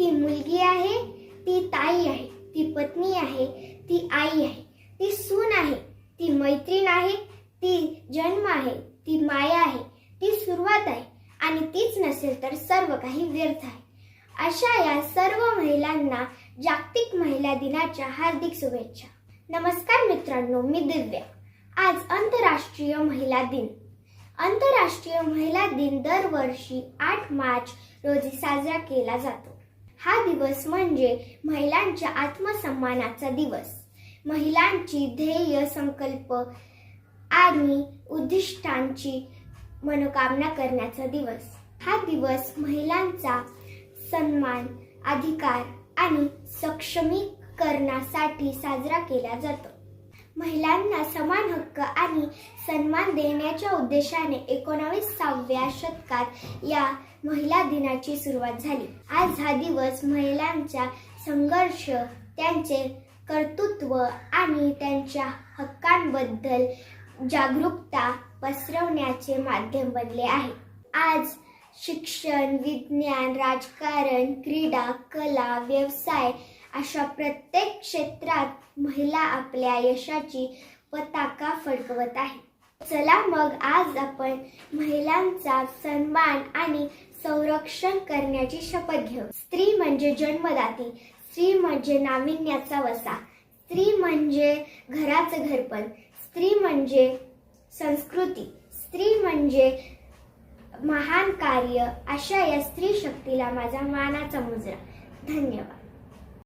ती मुलगी आहे ती ताई आहे ती पत्नी आहे ती आई आहे ती सून आहे ती मैत्रीण आहे ती जन्म आहे ती माया आहे ती सुरुवात आहे आणि तीच नसेल तर सर्व काही व्यर्थ आहे. अशा या सर्व महिलांना जागतिक महिला दिनाच्या हार्दिक शुभेच्छा. नमस्कार मित्रांनो मी दिव्या. आज आंतरराष्ट्रीय महिला दिन. आंतरराष्ट्रीय महिला दिन दरवर्षी आठ मार्च रोजी साजरा केला जातो. हा दिवस म्हणजे महिलांच्या आत्मसन्मानाचा दिवस. महिलांची ध्येय संकल्प आणि उद्दिष्टांची मनोकामना करण्याचा दिवस. हा दिवस महिलांचा सन्मान अधिकार आणि सक्षमीकरणासाठी साजरा केला जातो. महिलांना समान हक्क आणि सन्मान देण्याच्या उद्देशाने एकोणावीसाव्या शतकात या महिला दिनाची सुरुवात झाली. आज हा दिवस महिलांचा संघर्ष त्यांचे कर्तृत्व आणि त्यांच्या हक्कांबद्दल जागरूकता पसरवण्याचे माध्यम बनले आहे. आज शिक्षण विज्ञान राजकारण क्रीडा कला व्यवसाय अशा प्रत्येक क्षेत्रात महिला आपल्या यशाची पताका फडकवत आहे. चला मग आज आपण महिलांचा सन्मान आणि संरक्षण करण्याची शपथ घेऊ. स्त्री म्हणजे जन्मदाती स्त्री म्हणजे नाविन्याचा वसा स्त्री म्हणजे घराचं घरपण स्त्री म्हणजे संस्कृती स्त्री म्हणजे महान कार्य अशा या स्त्री शक्तीला माझा मानाचा मुजरा. धन्यवाद.